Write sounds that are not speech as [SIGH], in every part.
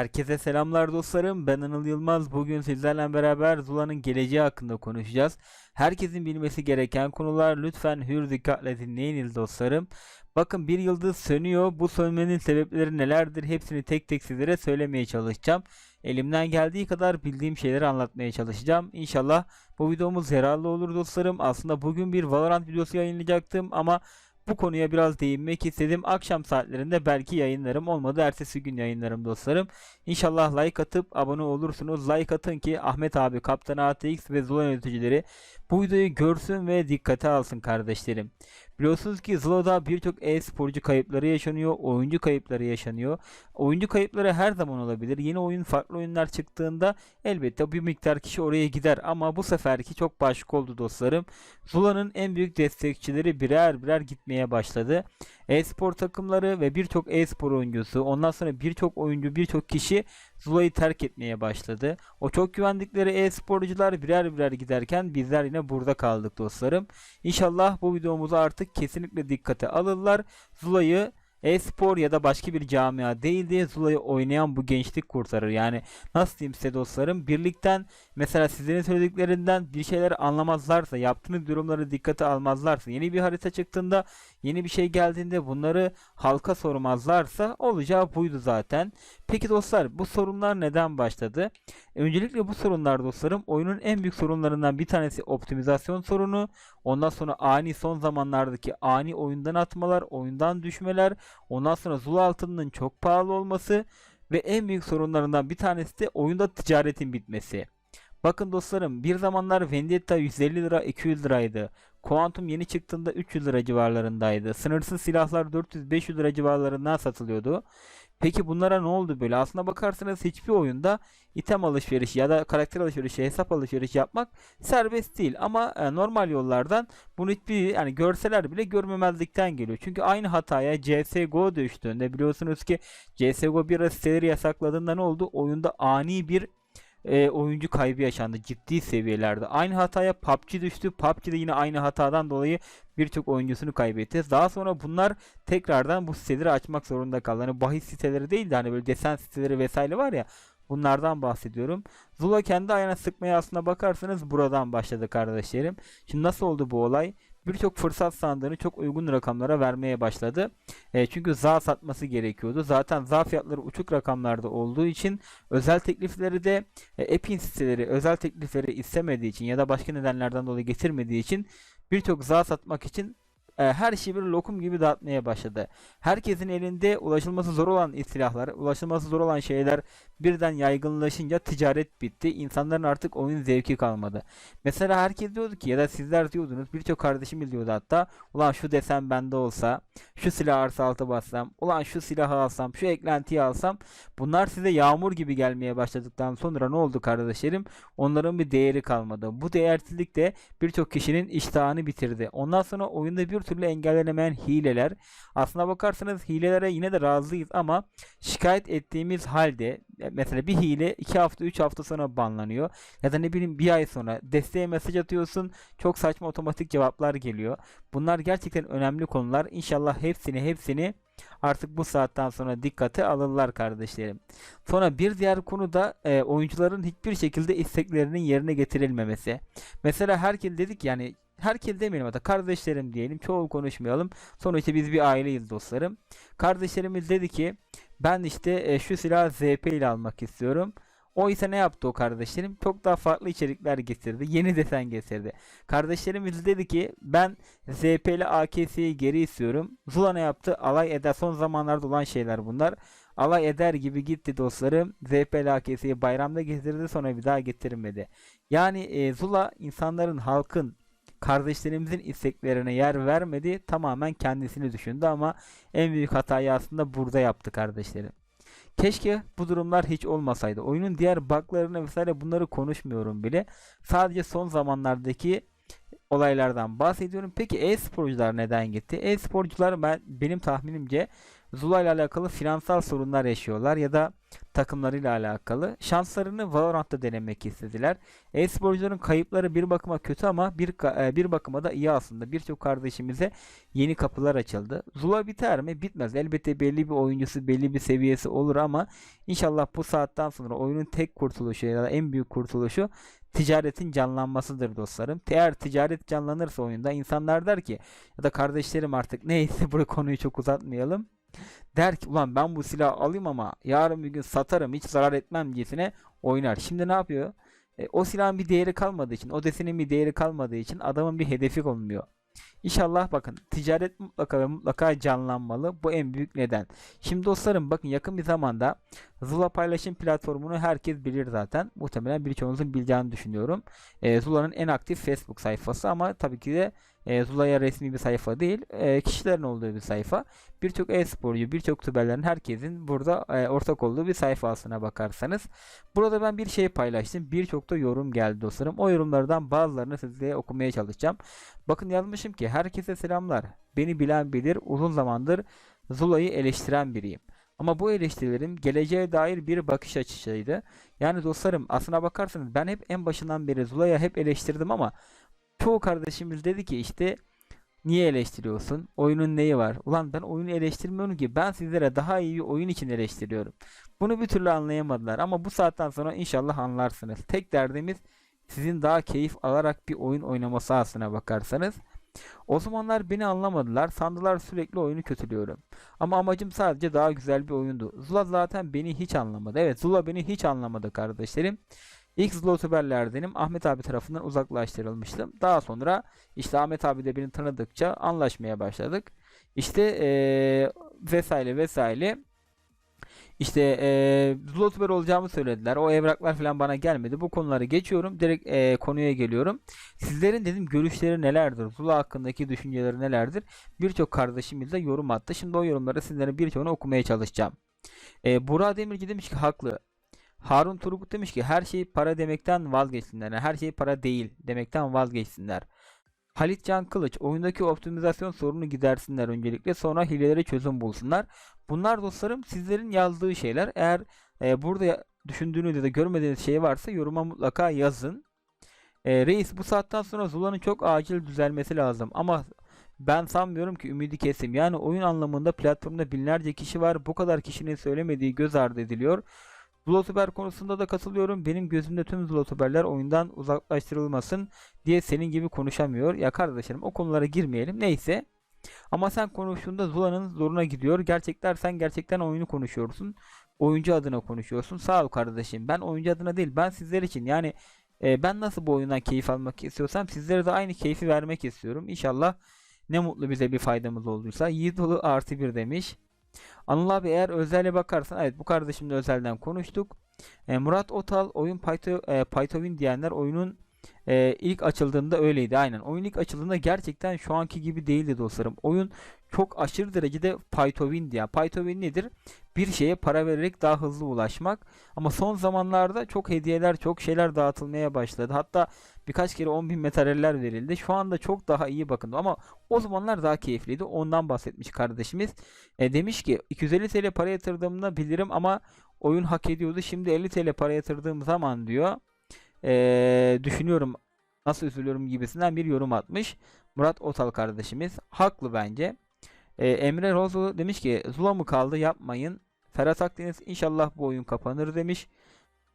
Herkese selamlar dostlarım. Ben Anıl Yılmaz. Bugün sizlerle beraber Zula'nın geleceği hakkında konuşacağız. Herkesin bilmesi gereken konular. Lütfen hür dikkatle dinleyiniz dostlarım. Bakın bir yıldız sönüyor. Bu sönmenin sebepleri nelerdir? Hepsini tek tek sizlere söylemeye çalışacağım. Elimden geldiği kadar bildiğim şeyleri anlatmaya çalışacağım. İnşallah bu videomuz yararlı olur dostlarım. Aslında bugün bir Valorant videosu yayınlayacaktım ama bu konuya biraz değinmek istedim. Akşam saatlerinde belki yayınlarım olmadı. Ertesi gün yayınlarım dostlarım. İnşallah like atıp abone olursunuz. Like atın ki Ahmet abi, Kaptan ATX ve Zula yöneticileri bu videoyu görsün ve dikkate alsın kardeşlerim. Biliyorsunuz ki Zula'da birçok e-sporcu kayıpları yaşanıyor, oyuncu kayıpları yaşanıyor. Oyuncu kayıpları her zaman olabilir. Yeni oyun, farklı oyunlar çıktığında elbette bir miktar kişi oraya gider ama bu seferki çok başka oldu dostlarım. Zula'nın en büyük destekçileri birer birer gitmeye başladı. E-spor takımları ve birçok e-spor oyuncusu, ondan sonra birçok oyuncu, birçok kişi Zula'yı terk etmeye başladı. O çok güvendikleri e-sporcular birer birer giderken bizler yine burada kaldık dostlarım. İnşallah bu videomuzu artık kesinlikle dikkate alırlar. Zula'yı e-spor ya da başka bir camia değil diye Zula'yı oynayan bu gençlik kurtarır. Yani nasıl diyeyim size dostlarım birlikten mesela sizlerin söylediklerinden bir şeyler anlamazlarsa yaptığınız durumları dikkate almazlarsa yeni bir harita çıktığında yeni bir şey geldiğinde bunları halka sormazlarsa olacağı buydu zaten. Peki dostlar bu sorunlar neden başladı? Öncelikle bu sorunlar dostlarım oyunun en büyük sorunlarından bir tanesi optimizasyon sorunu. Ondan sonra ani son zamanlardaki ani oyundan atmalar, oyundan düşmeler, ondan sonra Zula altının çok pahalı olması ve en büyük sorunlarından bir tanesi de oyunda ticaretin bitmesi. Bakın dostlarım bir zamanlar Vendetta 150 lira 200 liraydı. Quantum yeni çıktığında 300 lira civarlarındaydı. Sınırsız silahlar 400-500 lira civarlarından satılıyordu. Peki bunlara ne oldu böyle? Aslına bakarsanız hiçbir oyunda item alışverişi ya da karakter alışverişi, hesap alışverişi yapmak serbest değil. Ama e, normal yollardan bunu hiçbir yani görseler bile görmemezlikten geliyor. Çünkü aynı hataya CSGO düştüğünde biliyorsunuz ki CSGO bir siteleri yasakladığında ne oldu? Oyunda ani bir e, oyuncu kaybı yaşandı ciddi seviyelerde. Aynı hataya PUBG düştü. PUBG de yine aynı hatadan dolayı birçok oyuncusunu kaybetti. Daha sonra bunlar tekrardan bu siteleri açmak zorunda kaldı. Hani bahis siteleri değil de hani böyle desen siteleri vesaire var ya Bunlardan bahsediyorum. Zula kendi ayağına sıkmaya aslına bakarsanız buradan başladı kardeşlerim. Şimdi nasıl oldu bu olay? Birçok fırsat sandığını çok uygun rakamlara vermeye başladı. E, çünkü za satması gerekiyordu. Zaten za fiyatları uçuk rakamlarda olduğu için özel teklifleri de e, Epin siteleri özel teklifleri istemediği için ya da başka nedenlerden dolayı getirmediği için birçok za satmak için e, her şeyi bir lokum gibi dağıtmaya başladı. Herkesin elinde ulaşılması zor olan silahlar, ulaşılması zor olan şeyler birden yaygınlaşınca ticaret bitti. İnsanların artık oyun zevki kalmadı. Mesela herkes diyordu ki ya da sizler diyordunuz birçok kardeşim diyordu hatta ulan şu desen bende olsa şu silah arsa altı bassam ulan şu silahı alsam şu eklentiyi alsam bunlar size yağmur gibi gelmeye başladıktan sonra ne oldu kardeşlerim? Onların bir değeri kalmadı. Bu değersizlik de birçok kişinin iştahını bitirdi. Ondan sonra oyunda bir türlü engellenemeyen hileler. Aslına bakarsanız hilelere yine de razıyız ama şikayet ettiğimiz halde mesela bir hile 2 hafta 3 hafta sonra banlanıyor. Ya da ne bileyim bir ay sonra desteğe mesaj atıyorsun. Çok saçma otomatik cevaplar geliyor. Bunlar gerçekten önemli konular. İnşallah hepsini hepsini artık bu saatten sonra dikkate alırlar kardeşlerim. Sonra bir diğer konu da e, oyuncuların hiçbir şekilde isteklerinin yerine getirilmemesi. Mesela herkes dedik yani herkes demeyelim hatta kardeşlerim diyelim çoğu konuşmayalım. Sonuçta biz bir aileyiz dostlarım. Kardeşlerimiz dedi ki ben işte e, şu silahı ZP ile almak istiyorum. O ise ne yaptı o kardeşlerim? Çok daha farklı içerikler getirdi. Yeni desen getirdi. Kardeşlerimiz dedi ki ben ZP ile AKS'yi geri istiyorum. Zula ne yaptı? Alay eder. Son zamanlarda olan şeyler bunlar. Alay eder gibi gitti dostlarım. ZP ile AKS'yi bayramda getirdi sonra bir daha getirmedi. Yani e, Zula insanların halkın kardeşlerimizin isteklerine yer vermedi. Tamamen kendisini düşündü ama en büyük hatayı aslında burada yaptı kardeşlerim. Keşke bu durumlar hiç olmasaydı. Oyunun diğer buglarını vesaire bunları konuşmuyorum bile. Sadece son zamanlardaki olaylardan bahsediyorum. Peki e-sporcular neden gitti? E-sporcular ben benim tahminimce Zula ile alakalı finansal sorunlar yaşıyorlar ya da takımlarıyla alakalı. Şanslarını Valorant'ta denemek istediler. E-sporcuların kayıpları bir bakıma kötü ama bir e, bir bakıma da iyi aslında. Birçok kardeşimize yeni kapılar açıldı. Zula biter mi? Bitmez. Elbette belli bir oyuncusu, belli bir seviyesi olur ama inşallah bu saatten sonra oyunun tek kurtuluşu ya da en büyük kurtuluşu ticaretin canlanmasıdır dostlarım. Eğer ticaret canlanırsa oyunda insanlar der ki ya da kardeşlerim artık neyse [LAUGHS] bu konuyu çok uzatmayalım. Der ki ulan ben bu silahı alayım ama yarın bir gün satarım hiç zarar etmem diyesine oynar. Şimdi ne yapıyor? E, o silahın bir değeri kalmadığı için, o desinin bir değeri kalmadığı için adamın bir hedefi olmuyor. İnşallah bakın ticaret mutlaka ve mutlaka canlanmalı. Bu en büyük neden. Şimdi dostlarım bakın yakın bir zamanda Zula paylaşım platformunu herkes bilir zaten. Muhtemelen birçoğunuzun bileceğini düşünüyorum. E, Zula'nın en aktif Facebook sayfası ama tabii ki de e, Zula'ya resmi bir sayfa değil. E, kişilerin olduğu bir sayfa. Birçok e-sporcu, birçok tüberlerin herkesin burada e, ortak olduğu bir sayfa aslına bakarsanız. Burada ben bir şey paylaştım. Birçok da yorum geldi dostlarım. O yorumlardan bazılarını size okumaya çalışacağım. Bakın yazmışım ki herkese selamlar. Beni bilen bilir. Uzun zamandır Zula'yı eleştiren biriyim. Ama bu eleştirilerim geleceğe dair bir bakış açısıydı. Yani dostlarım aslına bakarsanız ben hep en başından beri Zula'ya hep eleştirdim ama çoğu kardeşimiz dedi ki işte niye eleştiriyorsun? Oyunun neyi var? Ulan ben oyunu eleştirmiyorum ki ben sizlere daha iyi bir oyun için eleştiriyorum. Bunu bir türlü anlayamadılar ama bu saatten sonra inşallah anlarsınız. Tek derdimiz sizin daha keyif alarak bir oyun oynaması aslına bakarsanız. O zamanlar beni anlamadılar. Sandılar sürekli oyunu kötülüyorum. Ama amacım sadece daha güzel bir oyundu. Zula zaten beni hiç anlamadı. Evet Zula beni hiç anlamadı kardeşlerim. İlk Zula youtuberlerdenim. Ahmet abi tarafından uzaklaştırılmıştım. Daha sonra işte Ahmet abi de beni tanıdıkça anlaşmaya başladık. İşte eee vesaire vesaire. İşte eee Zula youtuber olacağımı söylediler. O evraklar falan bana gelmedi. Bu konuları geçiyorum. Direkt eee, konuya geliyorum. Sizlerin dedim görüşleri nelerdir? Zula hakkındaki düşünceleri nelerdir? Birçok kardeşimiz de yorum attı. Şimdi o yorumları sizlerin birçoğunu okumaya çalışacağım. E, Burak Demirci demiş ki haklı. Harun Turgut demiş ki her şey para demekten vazgeçsinler. Yani her şey para değil demekten vazgeçsinler. Halit Can Kılıç oyundaki optimizasyon sorunu gidersinler öncelikle sonra hilelere çözüm bulsunlar. Bunlar dostlarım sizlerin yazdığı şeyler. Eğer e, burada düşündüğünüz ya da görmediğiniz şey varsa yoruma mutlaka yazın. E, reis bu saatten sonra Zula'nın çok acil düzelmesi lazım ama ben sanmıyorum ki ümidi kesim. Yani oyun anlamında platformda binlerce kişi var. Bu kadar kişinin söylemediği göz ardı ediliyor. Zlotuber konusunda da katılıyorum. Benim gözümde tüm Zlotuberler oyundan uzaklaştırılmasın diye senin gibi konuşamıyor. Ya kardeşlerim o konulara girmeyelim. Neyse. Ama sen konuştuğunda Zula'nın zoruna gidiyor. Gerçekler sen gerçekten oyunu konuşuyorsun. Oyuncu adına konuşuyorsun. Sağ ol kardeşim. Ben oyuncu adına değil. Ben sizler için yani e, ben nasıl bu oyundan keyif almak istiyorsam sizlere de aynı keyfi vermek istiyorum. İnşallah ne mutlu bize bir faydamız olduysa. Yiğitoğlu artı bir demiş. Anıl abi eğer özelle bakarsan evet bu kardeşimle özelden konuştuk. E, Murat Otal oyun Python, e, Python diyenler oyunun e, ilk açıldığında öyleydi aynen. Oyun ilk açıldığında gerçekten şu anki gibi değildi dostlarım. Oyun çok aşırı derecede Python'di. Yani Python nedir? Bir şeye para vererek daha hızlı ulaşmak. Ama son zamanlarda çok hediyeler, çok şeyler dağıtılmaya başladı. Hatta birkaç kere 10.000 materyaller verildi. Şu anda çok daha iyi bakın. Ama o zamanlar daha keyifliydi. Ondan bahsetmiş kardeşimiz. E, demiş ki 250 TL para yatırdığımda bilirim ama oyun hak ediyordu. Şimdi 50 TL para yatırdığım zaman diyor. e, düşünüyorum nasıl üzülüyorum gibisinden bir yorum atmış. Murat Otal kardeşimiz. Haklı bence. E, Emre Rozo demiş ki Zula mı kaldı yapmayın. Ferhat Akdeniz inşallah bu oyun kapanır demiş.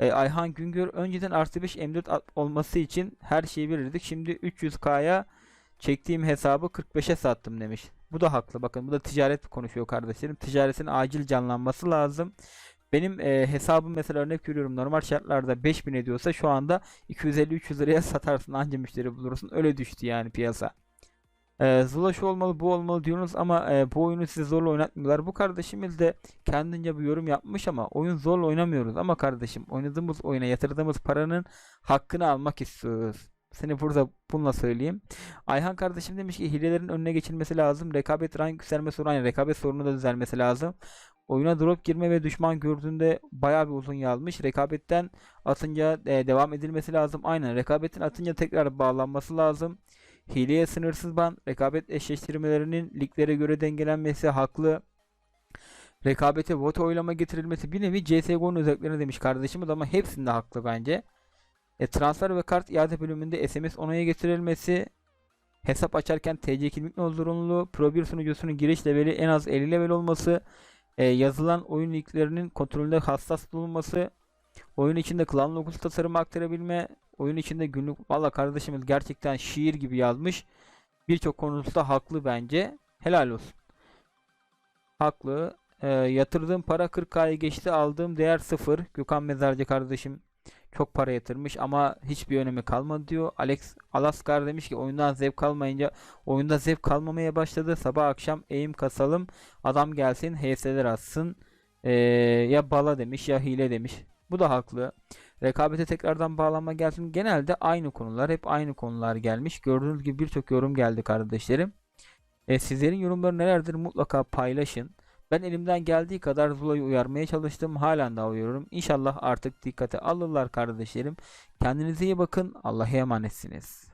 E, Ayhan Güngör önceden artı 5 M4 at- olması için her şeyi verirdik. Şimdi 300K'ya çektiğim hesabı 45'e sattım demiş. Bu da haklı. Bakın bu da ticaret konuşuyor kardeşlerim. Ticaretin acil canlanması lazım. Benim e, hesabım mesela örnek veriyorum normal şartlarda 5000 ediyorsa şu anda 250-300 liraya satarsın anca müşteri bulursun. Öyle düştü yani piyasa. E, Zula şu olmalı bu olmalı diyorsunuz ama e, bu oyunu size zorla oynatmıyorlar. Bu kardeşimiz de kendince bir yorum yapmış ama oyun zorla oynamıyoruz. Ama kardeşim oynadığımız oyuna yatırdığımız paranın hakkını almak istiyoruz. Seni burada bununla söyleyeyim. Ayhan kardeşim demiş ki hilelerin önüne geçilmesi lazım. Rekabet rank yükselme sorunu yani rekabet sorunu da düzelmesi lazım. Oyuna drop girme ve düşman gördüğünde bayağı bir uzun yalmış. Rekabetten atınca e, devam edilmesi lazım. Aynen rekabetin atınca tekrar bağlanması lazım. Hileye sınırsız ban, rekabet eşleştirmelerinin liglere göre dengelenmesi haklı. rekabete vote oylama getirilmesi bir nevi CSGO'nun özelliklerine demiş kardeşimiz ama hepsinde haklı bence. E, transfer ve kart iade bölümünde SMS onaya getirilmesi, hesap açarken TC kimlik zorunluluğu, Pro 1 sunucusunun giriş leveli en az 50 level olması, e, yazılan oyun linklerinin kontrolünde hassas bulunması, oyun içinde klan logosu tasarımı aktarabilme, oyun içinde günlük valla kardeşimiz gerçekten şiir gibi yazmış. Birçok konuda haklı bence. Helal olsun. Haklı. E, yatırdığım para 40K'yı geçti. Aldığım değer 0. Gökhan Mezarcı kardeşim çok para yatırmış ama hiçbir önemi kalmadı diyor. Alex Alaskar demiş ki oyundan zevk kalmayınca oyunda zevk kalmamaya başladı. Sabah akşam eğim kasalım. Adam gelsin HS'ler atsın. Ee, ya bala demiş ya hile demiş. Bu da haklı. Rekabete tekrardan bağlanma gelsin. Genelde aynı konular hep aynı konular gelmiş. Gördüğünüz gibi birçok yorum geldi kardeşlerim. E, sizlerin yorumları nelerdir mutlaka paylaşın. Ben elimden geldiği kadar Zula'yı uyarmaya çalıştım. Halen daha uyarıyorum. İnşallah artık dikkate alırlar kardeşlerim. Kendinize iyi bakın. Allah'a emanetsiniz.